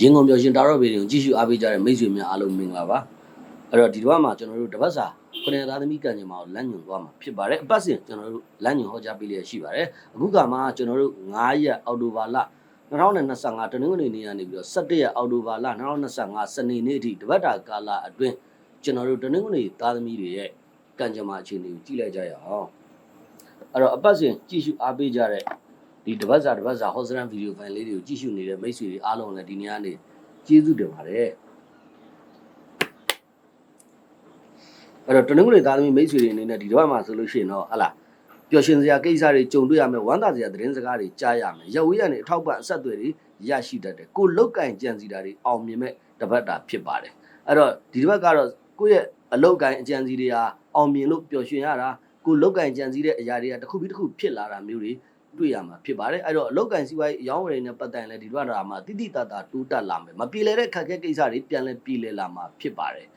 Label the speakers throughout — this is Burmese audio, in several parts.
Speaker 1: ရင်ကုန်ပြောရှင်တာရော့ဗီဒီယိုကြည့်ရှုအားပေးကြတဲ့မိတ်ဆွေများအားလုံးမင်္ဂလာပါအဲ့တော့ဒီတစ်ပတ်မှာကျွန်တော်တို့တပတ်စာခုနှစ်သားသမီးကံကြမ္မာကိုလမ်းညွှန်သွားမှာဖြစ်ပါတယ်အပတ်စဉ်ကျွန်တော်တို့လမ်းညွှန်ဟောကြားပေးလျက်ရှိပါတယ်အခုကမှကျွန်တော်တို့9ရက်အောက်တိုဘာလ2025တနင်္ဂနွေနေ့ကနေပြီးတော့17ရက်အောက်တိုဘာလ2025စနေနေ့အထိတပတ်တာကာလအတွင်းကျွန်တော်တို့တနင်္ဂနွေသားသမီးတွေရဲ့ကံကြမ္မာအခြေအနေကိုကြည့်လိုက်ကြရအောင်အဲ့တော့အပတ်စဉ်ကြည့်ရှုအားပေးကြတဲ့ ဒီတပတ်စာတပတ်စာဟောစရန်ဗီဒီယိုဖိုင်လေးတွေကိုကြည့်ရှုနေတဲ့မိတ်ဆွေတွေအားလုံးလည်းဒီနေ့ကနေကျေးဇူးတင်ပါတယ်အဲ့တော့တနင်္ဂနွေသားသမီးမိတ်ဆွေတွေအနေနဲ့ဒီတစ်ပတ်မှာဆိုလို့ရှိရင်တော့ဟလာပျော်ရွှင်စရာကိစ္စတွေကြုံတွေ့ရမယ်ဝမ်းသာစရာသတင်းစကားတွေကြားရမယ်ရဝေးရနေအထောက်ပံ့အဆက်အသွယ်တွေရရှိတတ်တယ်ကိုလုတ်ကင်ကြံစီတာတွေအောင်မြင်မဲ့တပတ်တာဖြစ်ပါတယ်အဲ့တော့ဒီတစ်ပတ်ကတော့ကိုယ့်ရဲ့အလုတ်ကင်အကြံစီတွေဟာအောင်မြင်လို့ပျော်ရွှင်ရတာကိုလုတ်ကင်ကြံစီတဲ့အရာတွေကတစ်ခုပြီးတစ်ခုဖြစ်လာတာမျိုးတွေ တွေ့ရမှာဖြစ်ပါတယ်အဲ့တော့အလောက်ကန်စီးပွားရေးရောင်းဝယ်နဲ့ပတ်သက်ရင်လည်းဒီဘက်ဒါမှာတိတိတတ်တာတိုးတက်လာမယ်မပြေလည်တဲ့ခက်ခဲကိစ္စတွေပြန်လဲပြေလည်လာမှာဖြစ်ပါတယ်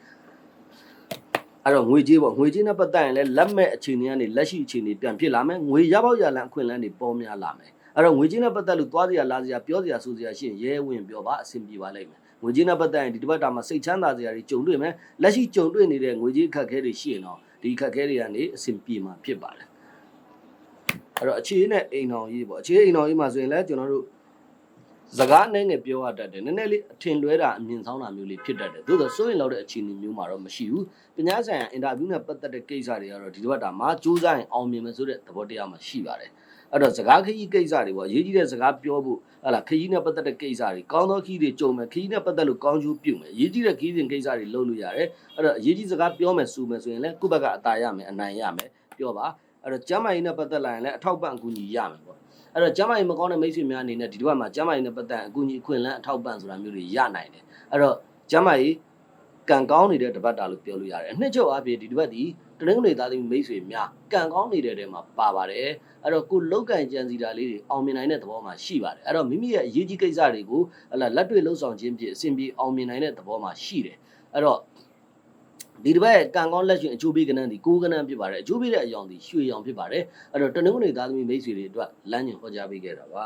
Speaker 1: အဲ့တော့ငွေကြေးပေါ့ငွေကြေးနဲ့ပတ်သက်ရင်လည်းလက်မဲ့အခြေအနေကနေလက်ရှိအခြေအနေပြန်ဖြစ်လာမယ်ငွေရပေါက်ရလန်အခွင့်အလမ်းတွေပေါ်များလာမယ်အဲ့တော့ငွေကြေးနဲ့ပတ်သက်လို့သွားစရာလာစရာပြောစရာဆိုစရာရှိရင်ရဲဝင်ပြောပါအဆင်ပြေပါလိမ့်မယ်ငွေကြေးနဲ့ပတ်သက်ရင်ဒီတစ်ပတ်တာမှာစိတ်ချမ်းသာစရာတွေကြုံတွေ့မယ်လက်ရှိကြုံတွေ့နေတဲ့ငွေကြေးခက်ခဲတွေရှိရင်တော့ဒီခက်ခဲတွေကနေအဆင်ပြေမှာဖြစ်ပါတယ် အဲ့တော့အခြေနဲ့အိမ်တော်ကြီးပေါ့အခြေအိမ်တော်ကြီးမှာဆိုရင်လည်းကျွန်တော်တို့စကားနဲ့ငယ်ပြောရတတ်တယ်နည်းနည်းလေးအထင်လွဲတာအမြင်ဆောင်တာမျိုးလေးဖြစ်တတ်တယ်သို့သောစိုးရင်လောက်တဲ့အခြေအနေမျိုးမှာတော့မရှိဘူးပညာဆိုင်ရာအင်တာဗျူးနဲ့ပတ်သက်တဲ့ကိစ္စတွေကတော့ဒီတစ်ပတ်တာမှာစူးစမ်းရင်အောင်မြင်မယ်ဆိုတဲ့သဘောတရားမှရှိပါတယ်အဲ့တော့စကားခရီးကိစ္စတွေပေါ့ရေးကြီးတဲ့စကားပြောဖို့ဟလာခရီးနဲ့ပတ်သက်တဲ့ကိစ္စတွေကောင်းသောခရီးတွေကြုံမယ်ခရီးနဲ့ပတ်သက်လို့ကောင်းကျိုးပြုမယ်ရေးကြီးတဲ့ခရီးစဉ်ကိစ္စတွေလုပ်လို့ရတယ်အဲ့တော့ရေးကြီးစကားပြောမယ်ဆိုမယ်ဆိုရင်လည်းကိုယ့်ဘက်ကအတားရမယ်အနိုင်ရမယ်ပြောပါ အဲ့တော့ကျမ်းမာရေးနဲ့ပတ်သက်လာရင်လည်းအထောက်ပံ့အကူအညီရမယ်ပေါ့အဲ့တော့ကျမ်းမာရေးမကောင်းတဲ့မိတ်ဆွေများအနေနဲ့ဒီတစ်ပတ်မှာကျမ်းမာရေးနဲ့ပတ်သက်အကူအညီအခွင့်အလမ်းအထောက်ပံ့ဆိုတာမျိုးတွေရနိုင်တယ်အဲ့တော့ကျမ်းမာရေးကံကောင်းနေတဲ့တပတ်တာလို့ပြောလို့ရတယ်အနှစ်ချုပ်အပြင်ဒီတစ်ပတ်ဒီတနင်္ဂနွေသားသမီးမိတ်ဆွေများကံကောင်းနေတဲ့တဲမှာပါပါတယ်အဲ့တော့ကိုလုတ်ကန်ကြံစီတာလေးတွေအောင်မြင်နိုင်တဲ့သဘောမှာရှိပါတယ်အဲ့တော့မိမိရဲ့အရေးကြီးကိစ္စတွေကိုဟလာလက်တွေ့လှုပ်ဆောင်ခြင်းဖြင့်အဆင်ပြေအောင်မြင်နိုင်တဲ့သဘောမှာရှိတယ်အဲ့တော့ ဒီတစ်ပတ်ကံကောင်းလက်ရှင်အချိုးပေးကနန်းဒီကိုးကနန်းဖြစ်ပါတယ်အချိုးပေးတဲ့အယောင်ဒီရွှေရောင်ဖြစ်ပါတယ်အဲ့တော့တနင်္ဂနွေသားသမီးမိတ်ဆွေတွေအတွက်လမ်းညွှန်ဟောကြားပေးခဲ့တာပါ